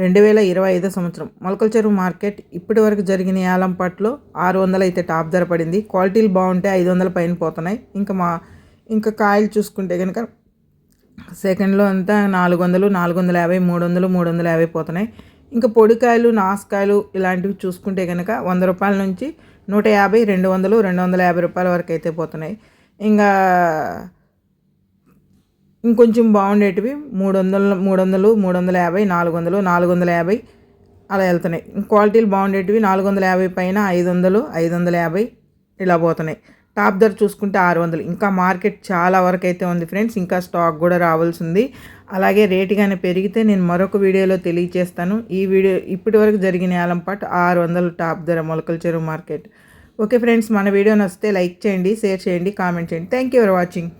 రెండు వేల ఇరవై ఐదో సంవత్సరం. మొలకల చెరువు మార్కెట్ ఇప్పటి వరకు జరిగిన యాలంపాట్లో ఆరు వందలు అయితే టాప్ ధర పడింది. క్వాలిటీలు బాగుంటే ఐదు వందల పైన పోతున్నాయి. ఇంకా మా ఇంకా కాయలు చూసుకుంటే కనుక సెకండ్లో అంతా నాలుగు వందలు నాలుగు వందల యాభై మూడు వందలు మూడు వందల యాభై పోతున్నాయి. ఇంకా పొడికాయలు నాసుకాయలు ఇలాంటివి చూసుకుంటే కనుక వంద రూపాయల నుంచి నూట యాభై రెండు వందలు రెండు వందల యాభై రూపాయల వరకు అయితే పోతున్నాయి. ఇంకా ఇంకొంచెం బాగుండేటివి మూడు వందలు మూడు వందలు మూడు వందల యాభై నాలుగు వందలు నాలుగు వందల యాభై అలా వెళ్తున్నాయి. క్వాలిటీలు బాగుండేటివి నాలుగు వందల యాభై పైన ఐదు వందలు ఐదు వందల యాభై ఇలా పోతున్నాయి. టాప్ ధర చూసుకుంటే ఆరు వందలు ఇంకా మార్కెట్ చాలా వరకు అయితే ఉంది ఫ్రెండ్స్. ఇంకా స్టాక్ కూడా రావాల్సి ఉంది అలాగే రేటు కానీ పెరిగితే నేను మరొక వీడియోలో తెలియజేస్తాను ఈ వీడియో ఇప్పటి వరకు జరిగిన ఆలంపాట్ ఆరు వందలు టాప్ ధర Molakalacheruvu market. Okay friends మన వీడియో నచ్చితే లైక్ చేయండి షేర్ చేయండి కామెంట్ చేయండి. Thank you for watching